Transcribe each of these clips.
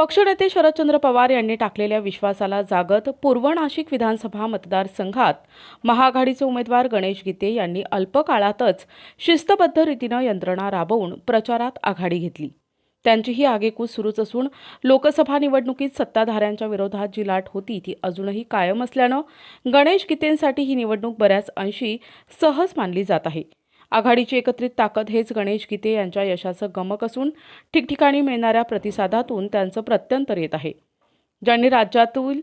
पक्षनेते शरदचंद्र पवार यांनी टाकलेल्या विश्वासाला जागत पूर्व नाशिक विधानसभा मतदारसंघात महाआघाडीचे उमेदवार गणेश गीते यांनी अल्पकाळातच शिस्तबद्ध रीतीनं यंत्रणा राबवून प्रचारात आघाडी घेतली. त्यांची ही आगेकूच सुरूच असून लोकसभा निवडणुकीत सत्ताधाऱ्यांच्या विरोधात जी लाट होती ती अजूनही कायम असल्यानं गणेश गीतेंसाठी ही निवडणूक बऱ्याच अंशी सहज मानली जात आहे. आघाडीची एकत्रित ताकद हेच गणेश गीते यांच्या यशाचं गमक असून ठिकठिकाणी मिळणाऱ्या प्रतिसादातून त्यांचं प्रत्यंतर येत आहे. ज्यांनी राज्यातील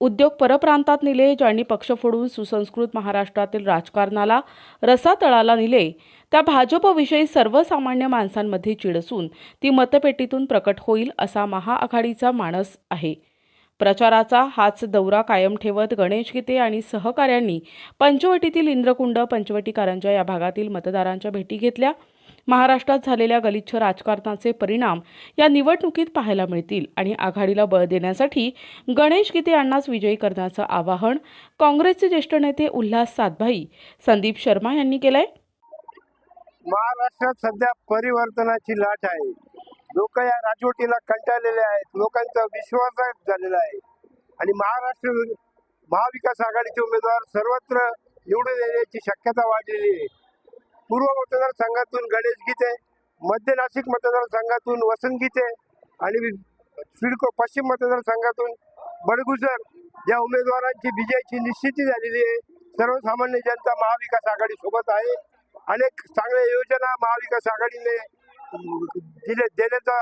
उद्योग परप्रांतात नेले ज्यांनी पक्ष फोडून सुसंस्कृत महाराष्ट्रातील राजकारणाला रसातळाला नेले त्या भाजपविषयी सर्वसामान्य माणसांमध्ये चिड असून ती मतपेटीतून प्रकट होईल असा महाआघाडीचा मानस आहे. प्रचाराचा हाच दौरा कायम ठेवत गणेश गीते आणि सहकाऱ्यांनी पंचवटीतील इंद्रकुंड पंचवटीकारांच्या या भागातील मतदारांच्या भेटी घेतल्या. महाराष्ट्रात झालेल्या गलिच्छ राजकारणाचे परिणाम या निवडणुकीत पाहायला मिळतील आणि आघाडीला बळ देण्यासाठी गणेश गीते यांनाच विजयी करण्याचं आवाहन काँग्रेसचे ज्येष्ठ नेते उल्हास सातभाई संदीप शर्मा यांनी केलंय. महाराष्ट्रात सध्या परिवर्तनाची लाट आहे. लोक या राजवटीला कंटाळलेले आहेत. लोकांचा विश्वास झालेला आहे. आणि महाराष्ट्र महाविकास आघाडीचे उमेदवार सर्वत्र निवडून येण्याची शक्यता वाढलेली आहे. पूर्व मतदारसंघातून गणेश गीते मध्य नाशिक मतदारसंघातून वसंत गीते आणि सिडको पश्चिम मतदारसंघातून बडगुजर या उमेदवारांची विजयाची निश्चिती झालेली आहे. सर्वसामान्य जनता महाविकास आघाडी सोबत आहे. अनेक चांगल्या योजना महाविकास आघाडीने दिले देण्याचं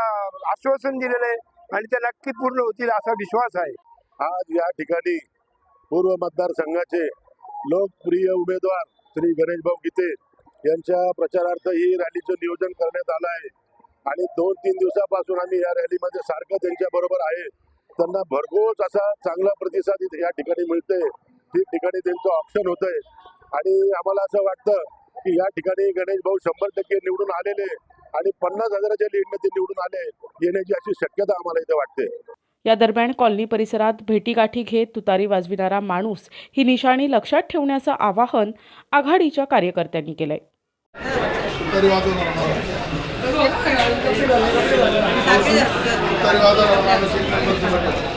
आश्वासन दिलेलं आहे आणि त्या नक्की पूर्ण होतील असा विश्वास आहे. आज या ठिकाणी पूर्व मतदारसंघाचे लोकप्रिय उमेदवार श्री गणेश भाऊ गीते यांच्या प्रचारार्थ ही रॅलीचं नियोजन करण्यात आलं आहे. आणि दोन तीन दिवसापासून आम्ही या रॅलीमध्ये सारखं त्यांच्या बरोबर आहे. त्यांना भरघोस असा चांगला प्रतिसाद इथे या ठिकाणी मिळते ठिकठिकाणी त्यांचं ऑप्शन होतंय. आणि आम्हाला असं वाटतं की या ठिकाणी गणेश भाऊ शंभर टक्के निवडून आलेले आणि पन्नास हजाराच्या लीडने ते निवडून आले येण्याची अशी शक्यता आम्हाला इथे वाटते. या दरम्यान कॉलनी परिसरात भेटीगाठी घेत तुतारी वाजविणारा माणूस ही निशाणी लक्षात ठेवण्याचं आवाहन आघाडीच्या कार्यकर्त्यांनी केलंय वाजवणार माणूस तरी वाजवणार माणूस एक नंबरची button.